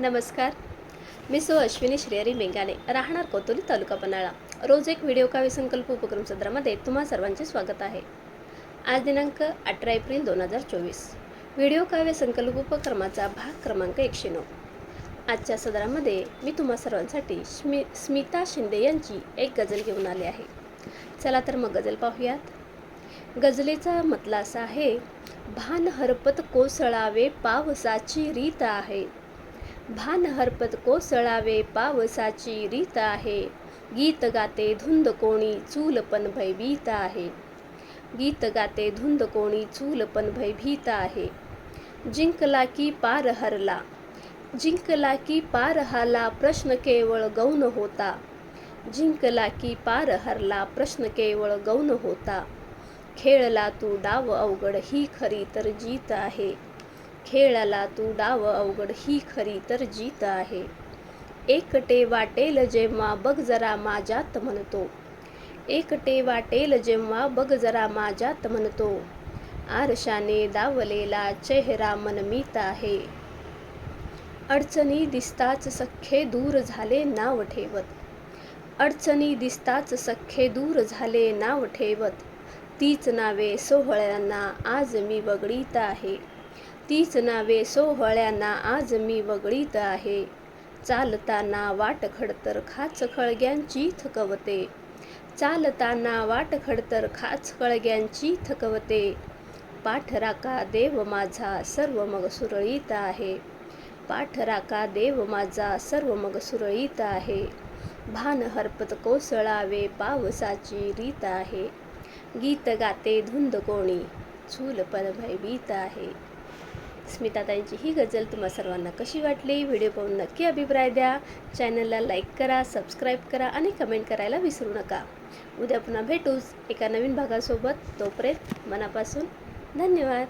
नमस्कार. मी सो अश्विनी श्रेयरी मेंगाने राहणार कोतोली तालुका पन्हाळा. रोज एक व्हिडिओ काव्य संकल्प उपक्रम सत्रामध्ये तुम्हा सर्वांचे स्वागत आहे. आज दिनांक अठरा एप्रिल दोन हजार चोवीस. व्हिडिओ काव्य संकल्प उपक्रमाचा भाग क्रमांक एकशे नऊ. आजच्या सदरामध्ये मी तुम्हा सर्वांसाठी स्मि स्मिता शिंदे यांची एक गजल घेऊन आली आहे. चला तर मग गजल पाहूयात. गझलेचा मतला असा आहे भान हरपत कोसळावे पावसाची रीत आहे. भान हरपत कोसळावे पावसाची रीत आहे. गीत गाते धुंद कोणी चूल पण भयभीत आहे. गीत गाते धुंद कोणी चूल पण भयभीत आहे. जिंकला की पार हरला जिंकला की पार हरला प्रश्न केवळ गौण होता. जिंकला की पार हरला प्रश्न केवळ गौण होता. खेळला तू डाव अवघड ही खरी तर जीत आहे. खेळाला तू डाव अवघड ही खरी तर जीत आहे. एकटे वाटेल जेव्हा बघ जरा माझ्यात म्हणतो. एकटे वाटेल जेव्हा बघ जरा माझ्यात म्हणतो. आरशाने दावलेला चेहरा मनमीत आहे. अडचणी दिसताच सख्खे दूर झाले नाव ठेवत. अडचणी दिसताच सख्खे दूर झाले नाव ठेवत. तीच नावे सोहळ्यांना आज मी वगळीत आहे. तीच नावे सोहळ्यांना आज मी वगळीत आहे. चालताना वाट खडतर खाच खळग्यांची थकवते चालताना वाट खडतर खाच खळग्यांची थकवते पाठराका देव माझा सर्व मग सुरळीत आहे. पाठराका देव माझा सर्व मग सुरळीत आहे. भान हरपत कोसळावे पावसाची रीत आहे. गीत गाते धुंद कोणी चूल पण भयभीत आहे. स्मिताताईंची ही गझल तुम्हा सर्वांना कशी वाटली? व्हिडिओ पाहून नक्की अभिप्राय द्या. चॅनलला लाईक करा सबस्क्राईब करा आणि कमेंट करायला विसरू नका. उद्या पुन्हा भेटूच एका नवीन भागासोबत. तोपर्यंत मनापासून धन्यवाद.